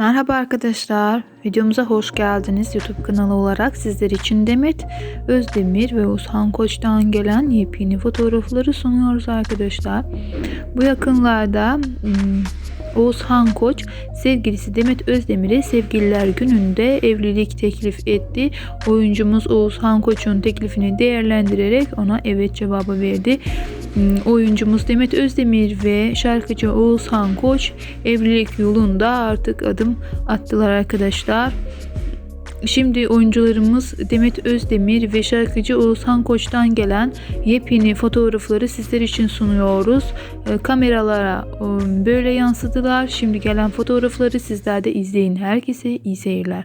Merhaba arkadaşlar, videomuza hoş geldiniz. YouTube kanalı olarak sizler için Demet Özdemir ve Oğuzhan Koç'tan gelen yepyeni fotoğrafları sunuyoruz arkadaşlar. Bu yakınlarda hmm, Oğuzhan Koç sevgilisi Demet Özdemir'e sevgililer gününde evlilik teklif etti. Oyuncumuz Oğuzhan Koç'un teklifini değerlendirerek ona evet cevabı verdi. Hmm, Oyuncumuz Demet Özdemir ve şarkıcı Oğuzhan Koç evlilik yolunda artık adım attılar arkadaşlar. Şimdi oyuncularımız Demet Özdemir ve şarkıcı Oğuzhan Koç'tan gelen yepyeni fotoğrafları sizler için sunuyoruz. E, kameralara e, böyle yansıdılar. Şimdi gelen fotoğrafları sizler de izleyin. Herkese iyi seyirler.